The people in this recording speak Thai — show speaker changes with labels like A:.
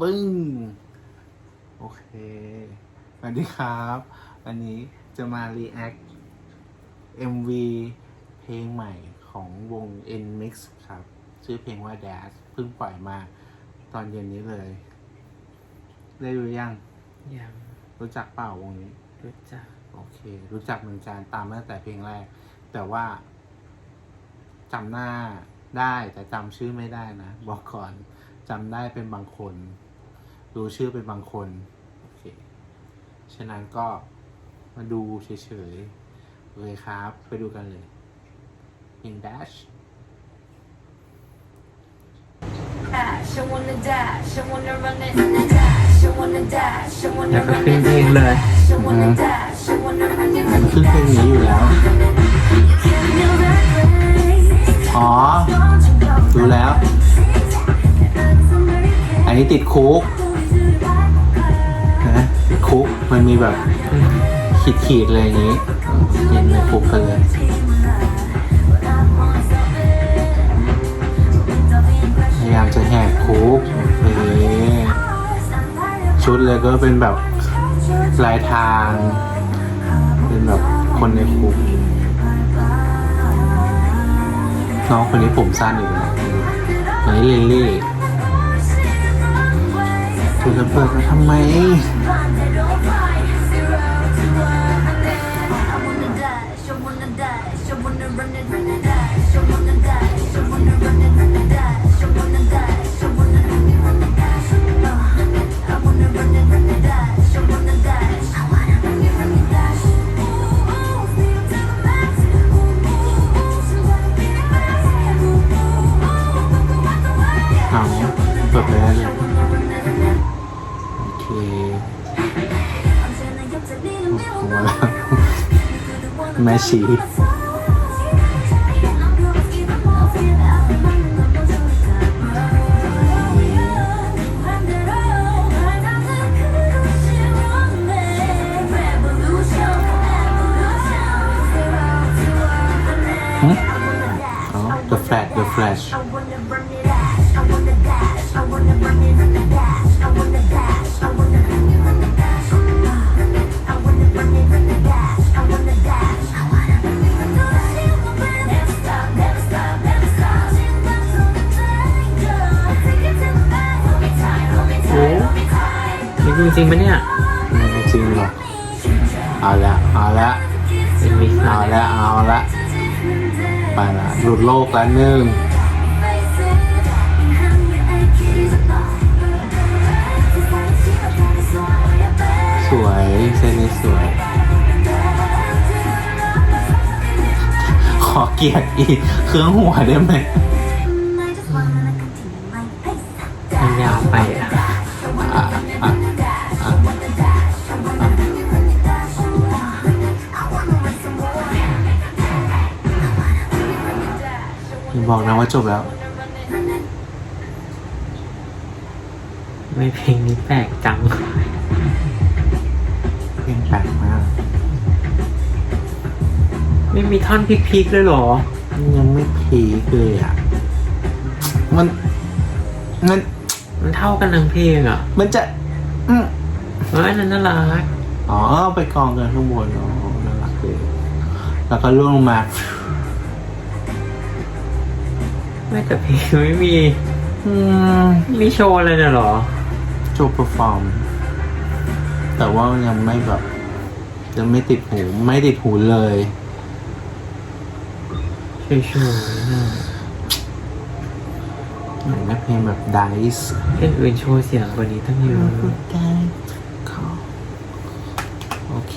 A: ปึ้ง โอเคสวัสดีครับ วันนี้จะมา react MV เพลงใหม่ของวง NMIX ครับ ชื่อเพลงว่า Dash เพิ่งปล่อยมาตอนเย็นนี้เลย ได้ดูยัง
B: ยัง
A: รู้จักเปล่าวงนี้
B: รู้จัก
A: โอเค รู้จักเหมือนกันตามมาตั้งแต่เพลงแรก แต่ว่าจำหน้าได้แต่จำชื่อไม่ได้นะ บอกก่อนจำได้เป็นบางคน รู้ชื่อเป็นบางคน โอเค ฉะนั้นก็มาดูเฉยๆเลยครับ ไปดูกันเลยเพลง Dash
C: dash, I wanna dash, I wanna run it, dash, I wanna dash, I
B: แล้
C: wanna
B: วก็
C: run
B: ขึ้น
C: it,
B: เพลงเลย
C: dash, I wanna dash, I wanna run it,
A: มันขึ้นเพลงนี้อยู่แล้ว
C: feel that way.
A: อ๋อ รู้แล้ว อันนี้ติดคุกนะติด คุกมันมีแบบขีดขีดๆเลยอย่างนี้เห็นในคุกกันเลยพยายามจะแหกคุกโอเคชุดเลยก็เป็นแบบลายทาง เป็นแบบคนในคุกน้องคนนี้ผมสั้นอีกแล้วอันนี้ลิลลี่เธอจะเปิดมาทำไม เอาเปิดเลยโอเคมาชี
C: hold me tight, hold me tight.
B: นี่จริงๆปะเนี่ย
A: ไม่จริงหรอกเอาละเอาละ
B: เป็นมิกซ์
A: เอาละเอาละ ไปละหลุดโลกแล้วหนึ่งสวยเซนนี้สวย ขอเกียรติอีกเครื่องหัวได้ไหม อย่าบอกนะว่าจบแล้ว
B: ไม่เพลงนี้แปลกจัง
A: เพลงแปลกมาก
B: ไม่มีท่อนพีคๆเลยเหรอ
A: ยังไม่พีคเลยอะ มัน มัน
B: มันเท่ากันทั้งเพลงอะ
A: มันจะอืม
B: เฮ้ยอันนั้นน่ารัก
A: อ๋อเอาไปกองกันข้างบนอ๋อน่ารักเลยแล้วก็ล่วงลงมา
B: ไม่แต่เพลงไม่มี
A: อืม
B: มีโชว์อะไรเนี่ยเหรอ
A: โจเปอร์ฟอร์ม แต่ว่ายังไม่แบบยังไม่ติดหูไม่ติดหูเลย
B: เฉยๆนะ
A: เหมือนนักเพลงแบบไดส์
B: เพลงอื่นโชว์เสียงกว่านี้ตั้งเยอะ
A: ได้ขอโอเค